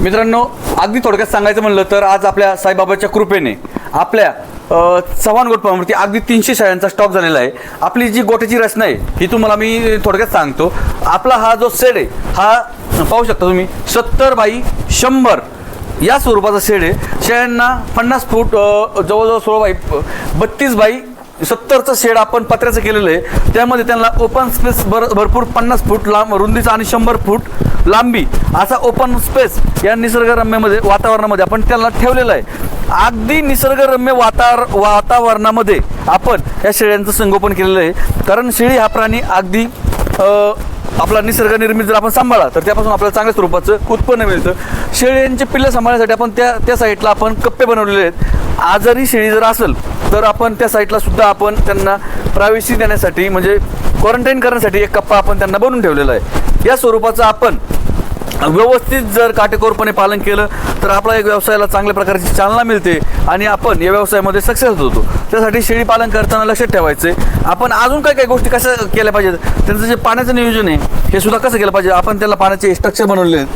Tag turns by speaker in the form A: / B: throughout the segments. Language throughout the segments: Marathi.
A: मित्रांनो अगदी थोडक्यात सांगायचं म्हणलं तर आज आपल्या साईबाबाच्या कृपेने आपल्या चव्हाण गोट अगदी तीनशे शाळांचा स्टॉक झालेला आहे. आपली जी गोट्याची रचना आहे ही तुम्हाला मी थोडक्यात सांगतो. आपला हा जो सेड आहे हा पाहू शकता तुम्ही सत्तर बाई शंभर या स्वरूपाचा शेड आहे. शेळ्यांना पन्नास फूट जवळजवळ सोळा बाई बत्तीस बाई सत्तरचं शेड आपण पत्र्याचं केलेलं आहे. त्यामध्ये त्यांना ओपन स्पेस भर भरपूर पन्नास फूट लांब रुंदीचा आणि शंभर फूट लांबी असा ओपन स्पेस या निसर्गरम्यमध्ये वातावरणामध्ये आपण त्यांना ठेवलेलं आहे. अगदी निसर्गरम्य वातावर वातावरणामध्ये आपण या शेळ्यांचं संगोपन केलेलं आहे. कारण शेळी हा प्राणी अगदी आपला निसर्ग निर्मित जर आपण सांभाळा तर त्यापासून आपल्याला चांगल्या स्वरूपाचं उत्पन्न मिळतं. शेळ्यांचे पिल्लं सांभाळण्यासाठी आपण त्या त्या साईडला आपण कप्पे बनवलेले आहेत. आजारी शेळी जर असेल तर आपण त्या साईटला सुद्धा आपण त्यांना प्रायव्हसी देण्यासाठी म्हणजे क्वारंटाईन करण्यासाठी एक कप्पा आपण त्यांना बनवून ठेवलेला आहे. या स्वरूपाचं आपण व्यवस्थित जर काटेकोरपणे पालन केलं तर आपला एक व्यवसायाला चांगल्या प्रकारची चालना मिळते आणि आपण या व्यवसायामध्ये सक्सेस होतो. त्यासाठी शेळी पालन करताना लक्षात ठेवायचं आपण अजून काय काय गोष्टी कशा केल्या पाहिजेत? त्यांचं जे पाण्याचं नियोजन आहे हे सुद्धा कसं केलं पाहिजे? आपण त्याला पाण्याचे स्ट्रक्चर बनवले आहेत.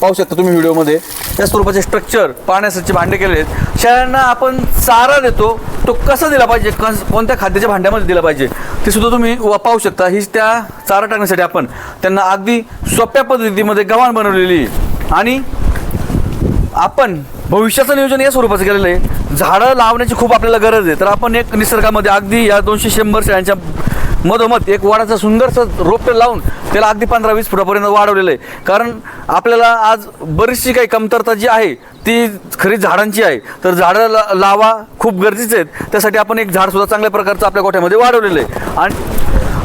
A: पाहू शकता तुम्ही व्हिडिओमध्ये या स्वरूपाचे स्ट्रक्चर पाण्यासाठी भांडे केले आहेत. शेळ्यांना आपण चारा देतो तो कसा दिला पाहिजे? कस कोणत्या खाद्याच्या भांड्यामध्ये दिला पाहिजे? ते सुद्धा तुम्ही व- पाहू शकता. हीच त्या चारा टाकण्यासाठी आपण त्यांना अगदी सोप्या पद्धतीमध्ये गव्हाण बनवलेली आहे. आणि आपण भविष्याचं नियोजन या स्वरूपाचं केलेलं आहे. झाडं लावण्याची खूप आपल्याला गरज आहे. तर आपण एक निसर्गामध्ये अगदी या दोनशे शंभर शेळ्यांच्या मधोमध एक वाडाचं सुंदरसं रोपटे लावून त्याला अगदी पंधरा वीस फुटापर्यंत वाढवलेलं आहे. कारण आपल्याला आज बरीचशी काही कमतरता जी आहे ती खरी झाडांची आहे. तर झाडं ला लावा खूप गरजेचे आहेत. त्यासाठी आपण एक झाडसुद्धा चांगल्या प्रकारचं आपल्या गोठ्यामध्ये वाढवलेलं आहे. आणि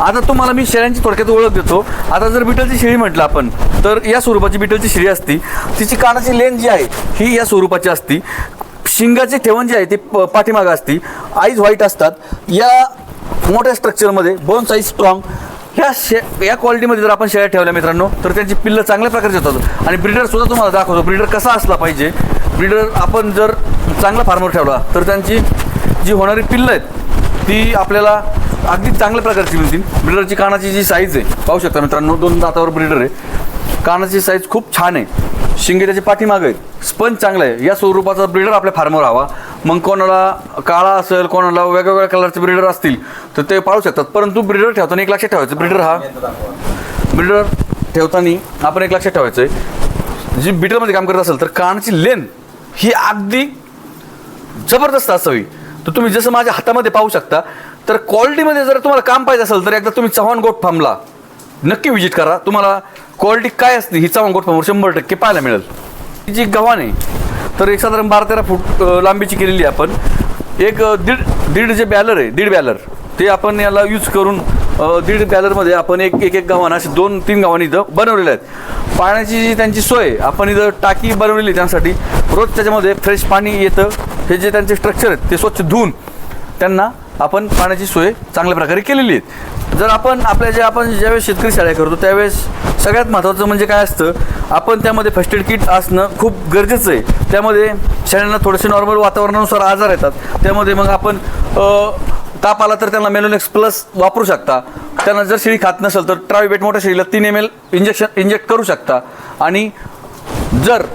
A: आता तुम्हाला मी शेळ्यांची थोडक्यात ओळख देतो. आता जर बिटलची शेळी म्हटलं आपण तर या स्वरूपाची बिटलची शेळी असती. तिची कानाची लेन जी आहे ही या स्वरूपाची असती. शिंगाचे ठेवण जी आहे ते प- पाठीमागं असती. आईज व्हाईट असतात. या मोठ्या स्ट्रक्चरमध्ये बोन साईज स्ट्रॉंग ह्या शे या क्वालिटीमध्ये जर आपण शेळ्या ठेवल्या मित्रांनो तर त्यांची पिल्लं चांगल्या प्रकारची होतात. आणि ब्रीडर सुद्धा तुम्हाला दाखवतो. ब्रीडर कसा असला पाहिजे. ब्रीडर आपण जर चांगला फार्मर ठेवला तर त्यांची जी होणारी पिल्लं आहेत ती आपल्याला अगदी चांगल्या प्रकारची मिळतील. ब्रिडरची कानाची जी साईज आहे पाहू शकता मित्रांनो दोन दातावर ब्रिडर आहे. कानाची साईज खूप छान आहे. शिंगे त्याचे पाठीमागं आहे स्पंज चांगला आहे. या स्वरूपाचा ब्रिडर आपल्या फार्मवर हवा. मग कोणाला काळा असेल कोणाला वेगवेगळ्या कलरचे ब्रिडर असतील तर ते पाळू शकतात. परंतु ब्रिडर ठेवताना एक लक्षात ठेवायचं. ब्रिडर हा ब्रिडर ठेवताना आपण एक लक्षात ठेवायचं आहे जी ब्रिडरमध्ये काम करत असेल तर कानाची लेन ही अगदी जबरदस्त असावी. तर तुम्ही जसं माझ्या हातामध्ये पाहू शकता तर क्वालिटीमध्ये जर तुम्हाला काम पाहिजे असेल तर एकदा तुम्ही चव्हाण गोट फार्मला नक्की व्हिजिट करा. तुम्हाला क्वालिटी काय असते ही चव्हाण गोट फार्मवर शंभर टक्के पाहायला मिळेल. ही जी गव्हाण आहे तर एक साधारण बारा तेरा फूट लांबीची केलेली आहे आपण. एक दीड दीड जे बॅलर आहे दीड बॅलर ते आपण याला यूज करून दीड बॅलरमध्ये आपण एक एक एक गव्हाणं असे दोन तीन गव्हाण इथं बनवलेले आहेत. पाण्याची जी त्यांची सोय आपण इथं टाकी बनवलेली आहे त्यांसाठी. रोज त्याच्यामध्ये फ्रेश पाणी येतं. हे जे त्यांचे स्ट्रक्चर आहेत ते स्वच्छ धुवून त्यांना आपण पाण्याची सोय चांगल्या प्रकारे केलेली आहे जर आपण आपल्या जे आपण ज्यावेळेस शेतकरी शाळा करतो त्यावेळेस सगळ्यात महत्त्वाचं म्हणजे काय असतं आपण त्यामध्ये फर्स्ट एड किट असणं खूप गरजेचं आहे. त्यामध्ये शाळांना थोडेसे नॉर्मल वातावरणानुसार आजार येतात. त्यामध्ये मग आपण ताप आला तर त्यांना मेलोनेक्स प्लस वापरू शकता. त्यांना जर शेळी खात नसेल तर ट्रायबेट मोठ्या शेळीला तीन एम एल इंजेक्शन इंजेक्ट करू शकता. आणि जर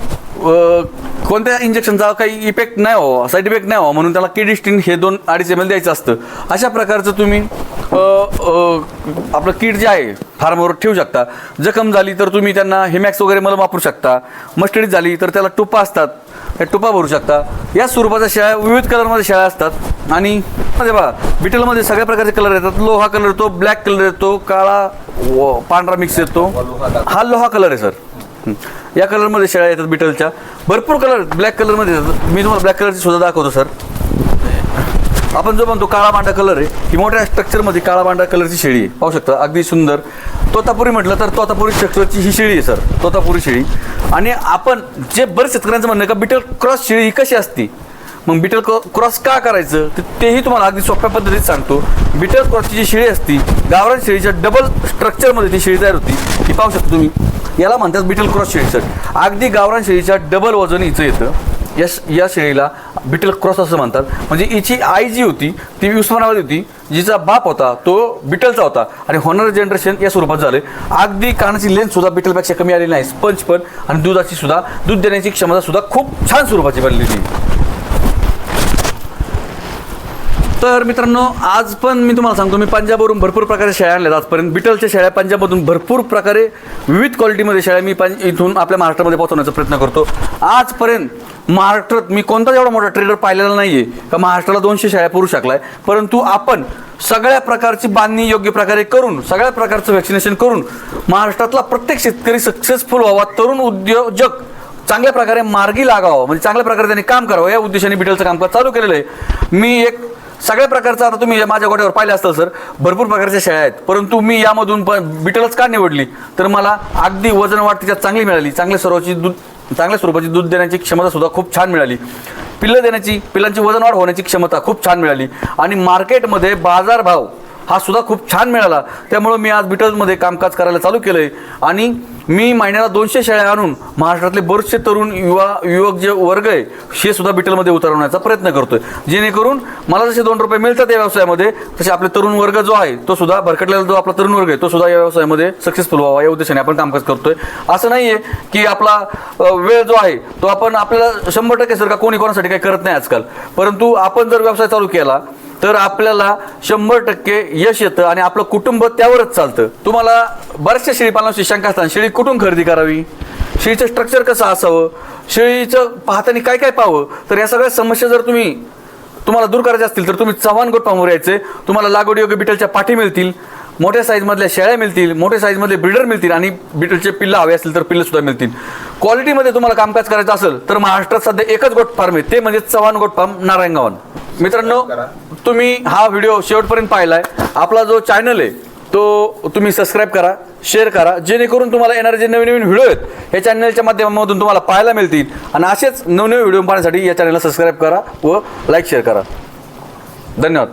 A: कोणत्या इंजेक्शनचा काही इफेक्ट नाही व्हावा साईड इफेक्ट नाही व्हावा म्हणून त्याला किडिस्टिन हे दोन अडीच एम एल द्यायचं असतं. अशा प्रकारचं तुम्ही आपलं किट जे आहे फार्मवर ठेवू शकता. जखम झाली तर तुम्ही त्यांना हिमॅक्स वगैरे मला वापरू शकता. मस्टडीज झाली तर त्याला टुपा असतात. त्या टुपा भरू शकता. या स्वरूपाच्या शेळ्या विविध कलरमध्ये शेळ्या असतात. आणि बघा बिटलमध्ये सगळ्या प्रकारचे कलर येतात. लोहा कलर येतो ब्लॅक कलर येतो काळा व पांढरा मिक्स येतो. हा लोहा कलर आहे सर या कलरमध्ये शेळ्या येतात बिटलच्या. भरपूर कलर ब्लॅक कलरमध्ये येतात. मी तुम्हाला ब्लॅक कलरची सुद्धा दाखवतो सर. आपण जो म्हणतो काळा बांडा कलर आहे ही मोठ्या स्ट्रक्चरमध्ये काळा बांडा कलरची शेळी आहे. पाहू शकता अगदी सुंदर. तोतापुरी म्हटलं तर तोतापुरी स्ट्रक्चरची ही शेळी आहे सर. तोतापुरी शेळी. आणि आपण जे बरेच शेतकऱ्यांचं म्हणणं आहे का बिटल क्रॉस शेळी ही कशी असती? मग बिटल क्रॉस का करायचं? तर तेही तुम्हाला अगदी सोप्या पद्धतीत सांगतो. बिटल क्रॉसची जी शेळी असती गावरान शेळीच्या डबल स्ट्रक्चरमध्ये ती शेळी तयार होती. ती पाहू शकता तुम्ही. याला म्हणतात बिटल क्रॉस शेळीचं अगदी गावरान शेळीच्या डबल वजन हिचं येतं. या या शेळीला बिटल क्रॉस असं म्हणतात. म्हणजे हिची आई जी होती ती उस्मानाबाद होती. जिचा बाप होता तो बिटलचा होता. आणि होणार जनरेशन या स्वरूपात झालं अगदी कानाची लेन्थ सुद्धा बिटलपेक्षा कमी आलेली नाही. स्पंज पण आणि दुधाची सुद्धा दूध देण्याची क्षमता सुद्धा खूप छान स्वरूपाची बनलेली तर मित्रांनो आज पण मी तुम्हाला सांगतो मी पंजाबवरून भरपूर प्रकारे शेळ्या आणल्यात आजपर्यंत. बिटलच्या शेळ्या पंजाबमधून भरपूर प्रकारे विविध क्वालिटीमध्ये शेळ्या मी पं इथून आपल्या महाराष्ट्रामध्ये पोहोचवण्याचा प्रयत्न करतो. आजपर्यंत महाराष्ट्रात मी कोणताच एवढा मोठा ट्रेडर पाहिलेला नाही आहे का महाराष्ट्राला दोनशे शेळ्या पुरू शकलाय. परंतु आपण सगळ्या प्रकारची बांधणी योग्य प्रकारे करून सगळ्या प्रकारचं व्हॅक्सिनेशन करून महाराष्ट्रातला प्रत्येक शेतकरी सक्सेसफुल व्हावा तरुण उद्योजक चांगल्या प्रकारे मार्गी लागावं. म्हणजे चांगल्या प्रकारे त्यांनी काम करावं. या उद्देशाने बिटलचं कामकाज चालू केलेलं आहे. मी एक सगळ्या प्रकारचं आता तुम्ही माझ्या गोट्यावर पाहिलं असतं सर भरपूर प्रकारच्या शेळ्या आहेत. परंतु मी यामधून पण बिटलच का निवडली? तर मला अगदी वजन वाढ तिच्यात चांगली मिळाली. चांगल्या स्वरूपाची दूध चांगल्या स्वरूपाची दूध देण्याची क्षमता सुद्धा खूप छान मिळाली. पिल्लं देण्याची पिल्लांची वजन वाढ होण्याची क्षमता खूप छान मिळाली. आणि मार्केटमध्ये बाजारभाव हा सुद्धा खूप छान मिळाला. त्यामुळं मी आज बिटल्समध्ये कामकाज करायला चालू केलं आहे आणि मी महिन्याला दोनशे शेळ्या आणून महाराष्ट्रातले बरेचसे तरुण युवा युवक जे वर्ग आहे हे सुद्धा बिटलमध्ये उतरवण्याचा प्रयत्न करतोय. जेणेकरून मला जसे दोन रुपये मिळतात या व्यवसायामध्ये तसे आपले तरुण वर्ग जो आहे तो सुद्धा भरकटलेला जो आपला तरुण वर्ग आहे तो सुद्धा या व्यवसायामध्ये सक्सेसफुल व्हावा या उद्देशाने आपण कामकाज करतोय. असं नाही आहे की आपला वेळ जो आहे तो आपण आपल्याला शंभर टक्के सर का कोणी कोणासाठी काही करत नाही आजकाल. परंतु आपण जर व्यवसाय चालू केला तर आपल्याला शंभर टक्के यश येतं आणि आपलं कुटुंब त्यावरच चालतं. तुम्हाला बऱ्याचशा शेळीपालनाची शंका असतात शेळी कुठून खरेदी करावी? शेळीचं स्ट्रक्चर कसं असावं? शेळीचं पाहताना काय काय पाहावं? तर या सगळ्या समस्या जर तुम्ही तुम्हाला दूर करायचे असतील तर तुम्ही चव्हाण गोट पाहून यायचे. तुम्हाला लागवड योग्य बिटलच्या पाठी मिळतील मोठ्या साईजमधल्या शेळ्या मिळतील मोठ्या साईजमधले ब्रिडर मिळतील आणि बिटलचे पिल्लं हवे असतील तर पिल्लं सुद्धा मिळतील. क्वालिटीमध्ये तुम्हाला कामकाज करायचं असेल तर महाराष्ट्रात सध्या एकच गोट फार्म आहे. ते म्हणजे चव्हाण गोट फार्म नारायणगावन मित्रांनो तुम्ही हा व्हिडिओ शेवटपर्यंत पाहिलाय. आपला जो चॅनल आहे तो तुम्ही सबस्क्राईब करा शेअर करा जेणेकरून तुम्हाला येणारे जे नवीन नवीन व्हिडिओ आहेत या चॅनलच्या माध्यमातून तुम्हाला पाहायला मिळतील. आणि असेच नवनवीन व्हिडिओ पाहण्यासाठी या चॅनलला सबस्क्राईब करा व लाईक शेअर करा. धन्यवाद.